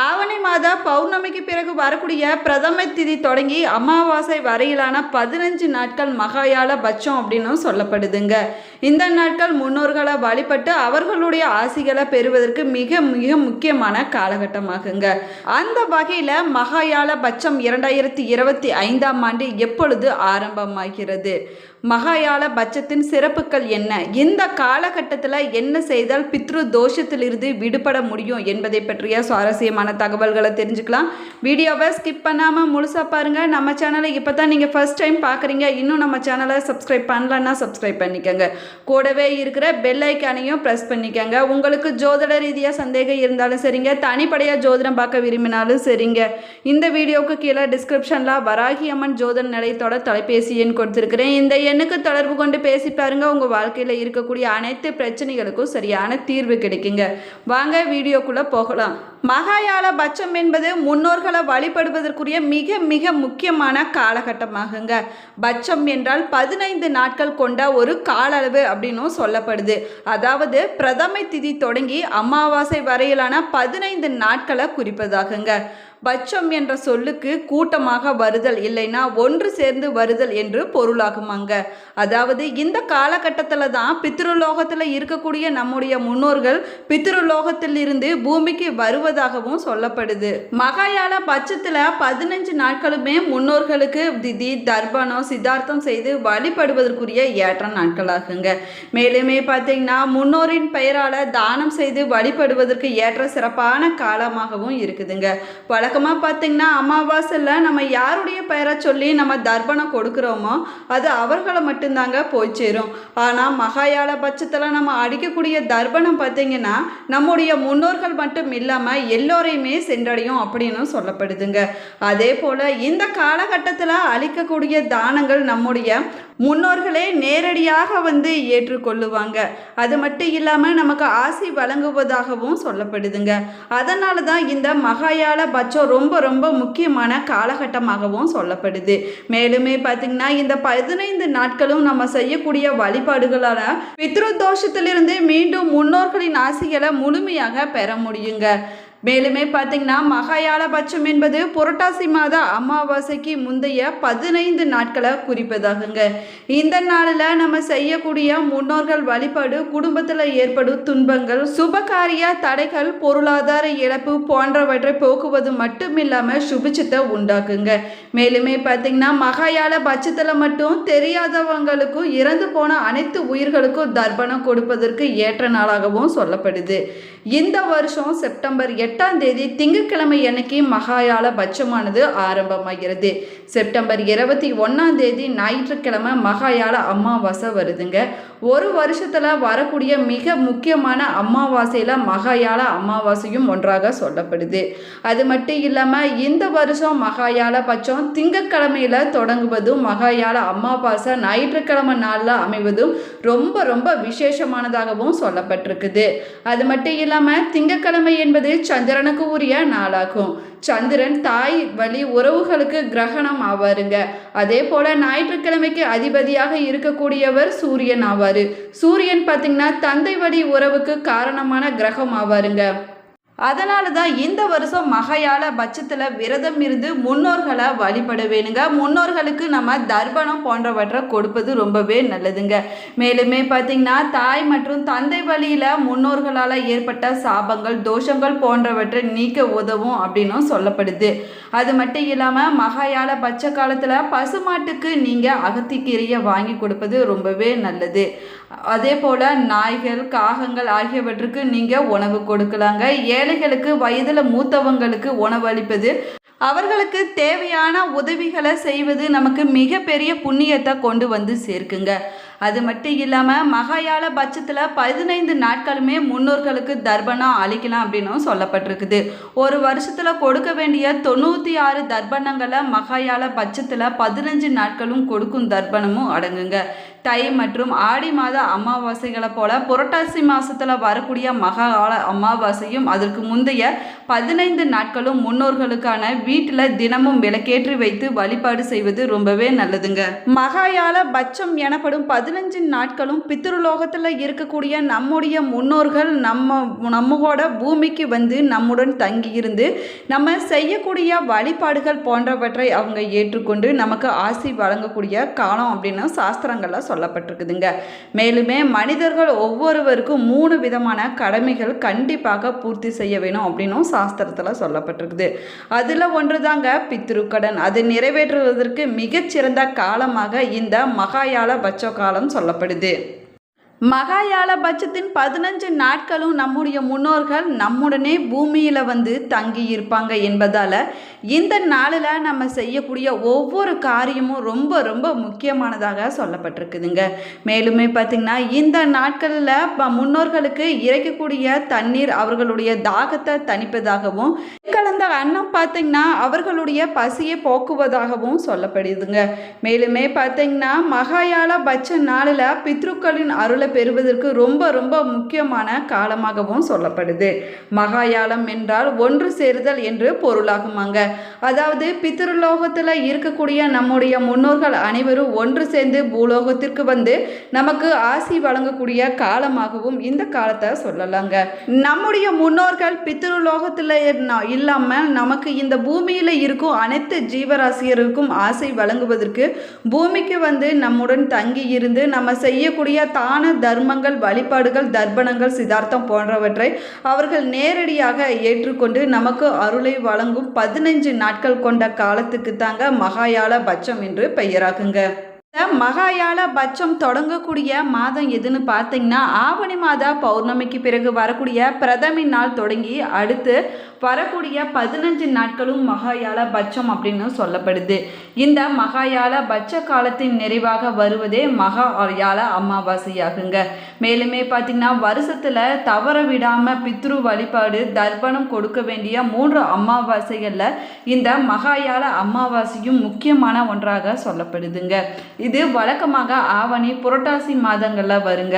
ஆவணி மாத பௌர்ணமிக்கு பிறகு வரக்கூடிய பிரதம திதி தொடங்கி அமாவாசை வரையிலான பதினஞ்சு நாட்கள் மகாயால பட்சம் அப்படின்னு சொல்லப்படுதுங்க. இந்த நாட்கள் முன்னோர்களை வழிபட்டு அவர்களுடைய ஆசிகளை பெறுவதற்கு மிக மிக முக்கியமான காலகட்டமாகுங்க. அந்த வகையில் மகாயால பட்சம் இரண்டாயிரத்தி இருபத்தி ஐந்தாம் ஆண்டு எப்பொழுது ஆரம்பமாகிறது? மகாயால பட்சத்தின் சிறப்புகள் என்ன? இந்த காலகட்டத்தில் என்ன செய்தால் பித்ரு தோஷத்திலிருந்து விடுபட முடியும் என்பதை பற்றிய சுவாரஸ்யமான தகவல்களை தெரிஞ்சுக்கலாம். வீடியோவை ஸ்கிப் பண்ணாமல் முழுசாக பாருங்கள் நம்ம சேனலை இப்போ தான் நீங்கள் ஃபஸ்ட் டைம் பார்க்குறீங்க இன்னும் நம்ம சேனலை சப்ஸ்கிரைப் பண்ணலன்னா சப்ஸ்கிரைப் பண்ணிக்கோங்க. கூடவே இருக்கிற பெல் ஐக்கானையும் ப்ரெஸ் பண்ணிக்கோங்க. உங்களுக்கு ஜோதிட ரீதியாக சந்தேகம் இருந்தாலும் சரிங்க. தனிப்படையாக ஜோதிடம் பார்க்க விரும்பினாலும் சரிங்க. இந்த வீடியோவுக்கு கீழே டிஸ்கிரிப்ஷனில் வராகி அம்மன் ஜோதிட நிலையத்தோட தொலைபேசி எண் கொடுத்துருக்குறேன். இந்த எண்ணுக்கு தொடர்பு கொண்டு பேசி பாருங்க. உங்கள் வாழ்க்கையில் இருக்கக்கூடிய அனைத்து பிரச்சனைகளுக்கும் சரியான தீர்வு கிடைக்குங்க. வாங்க வீடியோக்குள்ளே போகலாம். மகாயால பட்சம் என்பது முன்னோர்களை வழிபடுவதற்குரிய மிக மிக முக்கியமான காலகட்டமாகுங்க. பட்சம் என்றால் பதினைந்து நாட்கள் கொண்ட ஒரு கால அளவு அப்படின்னும் சொல்லப்படுது. அதாவது பிரதமை திதி தொடங்கி அமாவாசை வரையிலான பதினைந்து நாட்களை குறிப்பதாகுங்க. பட்சம் என்ற சொல்லுக்கு கூட்டமாக வருதல் இல்லைன்னா ஒன்று சேர்ந்து வருதல் என்று பொருளாகுமாங்க. அதாவது இந்த காலகட்டத்தில் தான் பித்ருலோகத்தில் இருக்கக்கூடிய நம்முடைய முன்னோர்கள் பித்ருலோகத்தில் இருந்து பூமிக்கு வருவதாகவும் சொல்லப்படுது. மகாயால பட்சத்தில் பதினஞ்சு நாட்களுமே முன்னோர்களுக்கு திதி தர்ப்பணம் சித்தார்த்தம் செய்து வழிபடுவதற்குரிய ஏற்ற நாட்களாகுங்க. மேலுமே பார்த்தீங்கன்னா முன்னோரின் பெயரால் தானம் செய்து வழிபடுவதற்கு ஏற்ற சிறப்பான காலமாகவும் இருக்குதுங்க. பல வழக்கமாக பார்த்தீங்கன்னா அமாவாசையில் நம்ம யாருடைய பெயரை சொல்லி நம்ம தர்ப்பணம் கொடுக்குறோமோ அது அவர்களை மட்டும்தாங்க போய் சேரும். ஆனால் மகாயால பட்சத்தில் நம்ம அடிக்கக்கூடிய தர்ப்பணம் பார்த்தீங்கன்னா நம்முடைய முன்னோர்கள் மட்டும் இல்லாமல் எல்லோரையுமே சென்றடையும் அப்படின்னு சொல்லப்படுதுங்க. அதே போல் இந்த காலகட்டத்தில் அளிக்கக்கூடிய தானங்கள் நம்முடைய முன்னோர்களே நேரடியாக வந்து ஏற்றுக்கொள்ளுவாங்க. அது மட்டும் இல்லாமல் நமக்கு ஆசி வழங்குவதாகவும் சொல்லப்படுதுங்க. அதனால தான் இந்த மகாயாள பட்சம் ரொம்ப ரொம்ப முக்கியமான காலகட்டமாகவும் சொல்லப்படுது. மேலுமே பார்த்திங்கன்னா இந்த பதினைந்து நாட்களும் நம்ம செய்யக்கூடிய வழிபாடுகளால் பித்ரு தோஷத்திலிருந்து மீண்டும் முன்னோர்களின் ஆசிகளை முழுமையாக பெற முடியுங்க. மேலுமே பார்த்தீங்கன்னா மகாயால பட்சம் என்பது புரட்டாசி மாத அமாவாசைக்கு முந்தைய பதினைந்து நாட்களை குறிப்பதாகுங்க. இந்த நாளில் நம்ம செய்யக்கூடிய முன்னோர்கள் வழிபாடு குடும்பத்தில் ஏற்படும் துன்பங்கள் சுபகாரிய தடைகள் பொருளாதார இழப்பு போன்றவற்றை போக்குவது மட்டும் இல்லாமல் சுபிச்சத்தை உண்டாக்குங்க. மேலுமே பார்த்தீங்கன்னா மகாயால பட்சத்தில் மட்டும் தெரியாதவங்களுக்கும் இறந்து போன அனைத்து உயிர்களுக்கும் தர்ப்பணம் கொடுப்பதற்கு ஏற்ற நாளாகவும் சொல்லப்படுது. இந்த வருஷம் செப்டம்பர் எட்டு எட்டாம் தேதி திங்கட்கிழமை அன்னைக்கு மகாயால பட்சமானது ஆரம்பமாகிறது. செப்டம்பர் இருபத்தி ஒன்றாம் தேதி ஞாயிற்றுக்கிழமை மகாயால அமாவாசை வருதுங்க. ஒரு வருஷத்தில் வரக்கூடிய மிக முக்கியமான அமாவாசையில் மகாயால அமாவாசையும் ஒன்றாக சொல்லப்படுது. அது மட்டும் இல்லாமல் இந்த வருஷம் மகாயால பட்சம் திங்கட்கிழமையில் தொடங்குவதும் மகாயால அமாவாசை ஞாயிற்றுக்கிழமை நாளில் அமைவதும் ரொம்ப ரொம்ப விசேஷமானதாகவும் சொல்லப்பட்டிருக்குது. அது மட்டும் இல்லாமல் திங்கட்கிழமை என்பது சந்திரனுக்கு உரிய நாளாகும். சந்திரன் தாய் வழி உறவுகளுக்கு கிரகணம் ஆவாருங்க. அதே போல ஞாயிற்றுக்கிழமைக்கு அதிபதியாக இருக்கக்கூடியவர் சூரியன் ஆவார். சூரியன் பார்த்தீங்கன்னா தந்தை வழி உறவுக்கு காரணமான கிரகம் ஆவாருங்க. அதனால தான் இந்த வருஷம் மகையால பட்சத்தில் விரதம் இருந்து முன்னோர்களை வழிபட வேணுங்க முன்னோர்களுக்கு நம்ம தர்ப்பணம் போன்றவற்றை கொடுப்பது ரொம்பவே நல்லதுங்க. மேலுமே பார்த்திங்கன்னா தாய் மற்றும் தந்தை வழியில் முன்னோர்களால் ஏற்பட்ட சாபங்கள் தோஷங்கள் போன்றவற்றை நீக்க உதவும் அப்படின்னும் சொல்லப்படுது. அது மட்டும் இல்லாமல் மகையால பட்ச காலத்தில் பசுமாட்டுக்கு நீங்கள் அகத்திக்கீரையை வாங்கி கொடுப்பது ரொம்பவே நல்லது. அதே போல் நாய்கள் காகங்கள் ஆகியவற்றுக்கு நீங்கள் உணவு கொடுக்கலாங்க. ஏழைகளுக்கு வயதில் மூத்தவங்களுக்கு உணவு அளிப்பது அவர்களுக்கு தேவையான உதவிகளை செய்வது நமக்கு மிகப்பெரிய புண்ணியத்தை கொண்டு வந்து சேர்க்குங்க. அது மட்டும் இல்லாமல் மகாயால பட்சத்தில் பதினைந்து நாட்களுமே முன்னோர்களுக்கு தர்ப்பணம் அளிக்கலாம் அப்படின்னும் சொல்லப்பட்டிருக்குது. ஒரு வருஷத்தில் கொடுக்க வேண்டிய தொண்ணூற்றி ஆறு தர்ப்பணங்களை மகாயால பட்சத்தில் பதினஞ்சு நாட்களும் கொடுக்கும் தர்ப்பணமும் அடங்குங்க. தை மற்றும் ஆடி மாத அமாவாசைகளை போல புரட்டாசி மாசத்துல வரக்கூடிய மகா ஆல அமாவாசையும் அதற்கு முந்தைய பதினைந்து நாட்களும் முன்னோர்களுக்கான வீட்டில் தினமும் விளக்கேற்றி வைத்து வழிபாடு செய்வது ரொம்பவே நல்லதுங்க. மகாயால பட்சம் எனப்படும் பதினஞ்சு நாட்களும் பித்ருலோகத்தில் இருக்கக்கூடிய நம்முடைய முன்னோர்கள் நம்ம நம்மோட பூமிக்கு வந்து நம்முடன் தங்கியிருந்து நம்ம செய்யக்கூடிய வழிபாடுகள் போன்றவற்றை அவங்க ஏற்றுக்கொண்டு நமக்கு ஆசி வழங்கக்கூடிய காலம் அப்படின்னு சாஸ்திரங்களில் சொல்லப்பட்டிருக்குதுங்க. மேலுமே மனிதர்கள் ஒவ்வொருவருக்கும் மூணு விதமான கடமைகள் கண்டிப்பாக பூர்த்தி செய்ய வேணும் அப்படின்னும் சாஸ்திரத்தில் சொல்லப்பட்டிருக்குது. அதில் ஒன்று தாங்க பித்ருக்கடன். அது நிறைவேற்றுவதற்கு மிகச்சிறந்த காலமாக இந்த மகாயால பட்ச காலம் சொல்லப்படுது. மகாயால பட்சத்தின் பதினஞ்சு நாட்களும் நம்முடைய முன்னோர்கள் நம்முடனே பூமியில் வந்து தங்கி இருப்பாங்க என்பதால் இந்த நாளில் நம்ம செய்யக்கூடிய ஒவ்வொரு காரியமும் ரொம்ப ரொம்ப முக்கியமானதாக சொல்லப்பட்டிருக்குதுங்க. மேலுமே பார்த்திங்கன்னா இந்த நாட்களில் ப- முன்னோர்களுக்கு இறைக்கக்கூடிய தண்ணீர் அவர்களுடைய தாகத்தை தணிப்பதாகவும் கலந்த அன்னம் பார்த்திங்கன்னா அவர்களுடைய பசியை போக்குவதாகவும் சொல்லப்படுதுங்க. மேலுமே பார்த்திங்கன்னா மகாயால பட்ச நாளில் பித்ருக்களின் அருளை பெறுவதற்கு ரொம்ப ரொம்ப முக்கியமான காலமாகவும் சொல்லப்படுது. மகாயாலம் என்றால் ஒன்று சேருதல் என்று பொருளாகுமாங்க. அதாவது பித்ருலோகத்தில் இருக்கக்கூடிய நம்முடைய முன்னோர்கள் அனைவரும் ஒன்று சேர்ந்து பூலோகத்திற்கு வந்து நமக்கு ஆசி வழங்கக்கூடிய காலமாகவும் இந்த காலத்தை சொல்லலாங்க. நம்முடைய முன்னோர்கள் பித்ருலோகத்தில் இல்லாமல் நமக்கு இந்த பூமியில் இருக்கும் அனைத்து ஜீவராசியருக்கும் ஆசை வழங்குவதற்கு பூமிக்கு வந்து நம்முடன் தங்கி இருந்து நம்ம செய்யக்கூடிய தான தர்மங்கள் வழிபாடுகள் தர்ப்பணங்கள் சிதார்த்தம் போன்றவற்றை அவர்கள் நேரடியாக ஏற்றுக்கொண்டு நமக்கு அருளை வழங்கும் பதினஞ்சு நாட்கள் கொண்ட காலத்துக்கு தாங்க மகாயால பட்சம் என்று பெயராகுங்க. இந்த மகாயால பட்சம் தொடங்கக்கூடிய மாதம் எதுன்னு பார்த்தீங்கன்னா ஆவணி மாத பௌர்ணமிக்கு பிறகு வரக்கூடிய பிரதமி நாள் தொடங்கி அடுத்து வரக்கூடிய பதினஞ்சு நாட்களும் மகாயால பட்சம் அப்படின்னு சொல்லப்படுது. இந்த மகாயால பட்ச காலத்தின் நிறைவாக வருவதே மகாயால அமாவாசையாகுங்க. மேலுமே பார்த்தீங்கன்னா வருஷத்தில் தவற விடாமல் பித்ரு வழிபாடு தர்ப்பணம் கொடுக்க வேண்டிய மூன்று அமாவாசைகளில் இந்த மகாயால அமாவாசையும் முக்கியமான ஒன்றாக சொல்லப்படுதுங்க. இது வழக்கமாக ஆவணி புரட்டாசி மாதங்களில் வருங்க.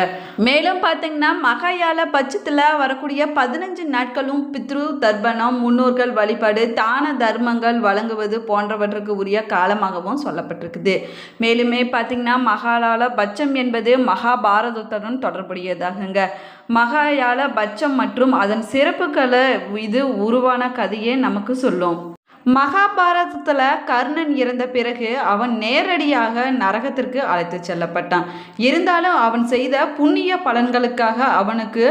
மேலும் பார்த்தீங்கன்னா மகாயால பட்சத்தில் வரக்கூடிய பதினஞ்சு நாட்களும் பித்ரு தர்ப்பணம் முன்னோர்கள் வழிபாடு தான தர்மங்கள் வழங்குவது போன்றவற்றுக்கு உரிய காலமாகவும் சொல்லப்பட்டிருக்குது. மேலுமே பார்த்தீங்கன்னா மகாலால பட்சம் என்பது மகாபாரதத்துடன் தொடர்புடையதாகுங்க. மகாயால பட்சம் மற்றும் அதன் சிறப்புகளை இது உருவான கதையே நமக்கு சொல்லும். மகாபாரதத்தில் கர்ணன் இறந்த பிறகு அவன் நேரடியாக நரகத்திற்கு அழைத்து செல்லப்பட்டான். இருந்தாலும் அவன் செய்த புண்ணிய பலன்களுக்காக அவனுக்கு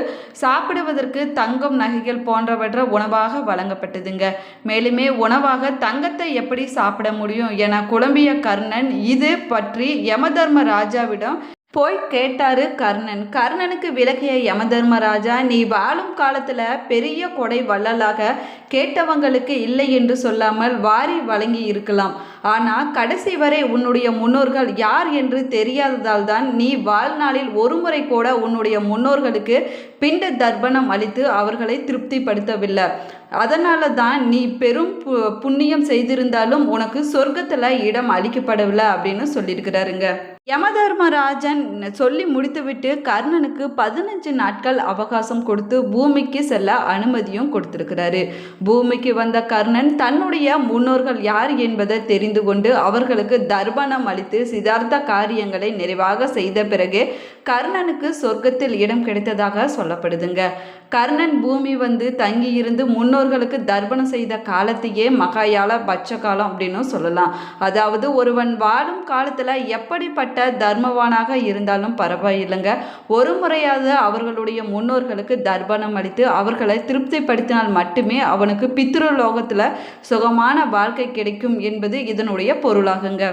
சாப்பிடுவதற்கு தங்கம் நகைகள் போன்றவற்றை உணவாக வழங்கப்பட்டதுங்க. மேலுமே உணவாக தங்கத்தை எப்படி சாப்பிட முடியும் என குழம்பிய கர்ணன் இது பற்றி யமதர்ம ராஜாவிடம் போய் கேட்டாரு கர்ணன். கர்ணனுக்கு விலகிய யமதர்மராஜா நீ வாழும் காலத்துல பெரிய கொடை வள்ளலாக கேட்டவங்களுக்கு இல்லை என்று சொல்லாமல் வாரி வழங்கி இருக்கலாம். ஆனா கடைசி வரை உன்னுடைய முன்னோர்கள் யார் என்று தெரியாததால் தான் நீ வாழ்நாளில் ஒரு முறை கூட உன்னுடைய முன்னோர்களுக்கு பிண்ட தர்ப்பணம் அளித்து அவர்களை திருப்திப்படுத்தவில்லை. அதனால தான் நீ பெரும் பு- புண்ணியம் செய்திருந்தாலும் உனக்கு சொர்க்கத்தில் இடம் அளிக்கப்படவில்லை அப்படின்னு சொல்லியிருக்கிறாருங்க. யமதர்மராஜன் சொல்லி முடித்துவிட்டு கர்ணனுக்கு பதினஞ்சு நாட்கள் அவகாசம் கொடுத்து பூமிக்கு செல்ல அனுமதியும் கொடுத்திருக்கிறாரு. பூமிக்கு வந்த கர்ணன் தன்னுடைய முன்னோர்கள் யார் என்பதை தெரிந்து கொண்டு அவர்களுக்கு தர்ப்பணம் அளித்து சிதார்த்த காரியங்களை நிறைவாக செய்த பிறகு கர்ணனுக்கு சொர்க்கத்தில் இடம் கிடைத்ததாக சொல்லப்படுதுங்க. கர்ணன் பூமி வந்து தங்கியிருந்து முன்னோர்களுக்கு தர்ப்பணம் செய்த காலத்தையே மகாயால பட்ச காலம் அப்படின்னு சொல்லலாம். அதாவது ஒருவன் வாழும் காலத்தில் எப்படிப்பட்ட தர்மவானாக இருந்தாலும் பரவாயில்லைங்க. ஒரு முறையாவது அவர்களுடைய முன்னோர்களுக்கு தர்ப்பணம் அளித்து அவர்களை திருப்திப்படுத்தினால் மட்டுமே அவனுக்கு பித்ருலோகத்தில் சுகமான வாழ்க்கை கிடைக்கும் என்பது இதனுடைய பொருளாகுங்க.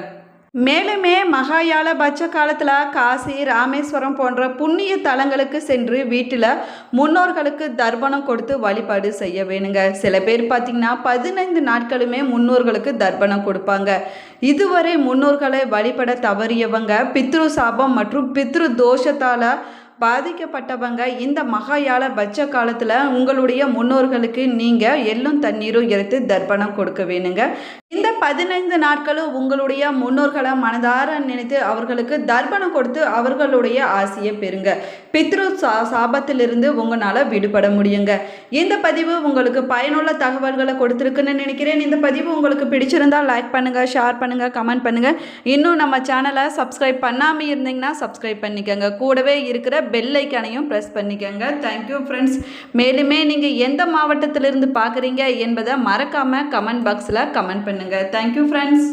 மேலுமே மகாயால பட்ச காலத்தில் காசி ராமேஸ்வரம் போன்ற புண்ணிய தலங்களுக்கு சென்று வீட்டில் முன்னோர்களுக்கு தர்ப்பணம் கொடுத்து வழிபாடு செய்ய வேணுங்க. சில பேர் பார்த்திங்கன்னா பதினைந்து நாட்களுமே முன்னோர்களுக்கு தர்ப்பணம் கொடுப்பாங்க. இதுவரை முன்னோர்களை வழிபட தவறியவங்க பித்ரு சாபம் மற்றும் பித்ரு தோஷத்தால் பாதிக்கப்பட்டவங்க இந்த மகாயால பட்ச காலத்தில் உங்களுடைய முன்னோர்களுக்கு நீங்கள் எள்ளும் தண்ணீரும் எடுத்து தர்ப்பணம் கொடுக்க வேணுங்க. பதினைந்து நாட்களும் உங்களுடைய முன்னோர்களை மனதார நினைத்து அவர்களுக்கு தர்ப்பணம் கொடுத்து அவர்களுடைய ஆசையை பெறுங்க. பித்ரு சா சாபத்திலிருந்து உங்களால் விடுபட முடியுங்க. இந்த பதிவு உங்களுக்கு பயனுள்ள தகவல்களை கொடுத்துருக்குன்னு நினைக்கிறேன். இந்த பதிவு உங்களுக்கு பிடிச்சிருந்தால் லைக் பண்ணுங்கள் ஷேர் பண்ணுங்கள் கமெண்ட் பண்ணுங்கள் இன்னும் நம்ம சேனலை சப்ஸ்கிரைப் பண்ணாமல் இருந்தீங்கன்னா சப்ஸ்கிரைப் பண்ணிக்கோங்க. கூடவே இருக்கிற பெல் ஐக்கானையும் ப்ரெஸ் பண்ணிக்கோங்க. தேங்க்யூ ஃப்ரெண்ட்ஸ் மேலுமே நீங்கள் எந்த மாவட்டத்திலிருந்து பார்க்குறீங்க என்பதை மறக்காமல் கமெண்ட் பாக்ஸில் கமெண்ட் பண்ணுங்கள் தேங்க்யூ ஃப்ரெண்ட்ஸ்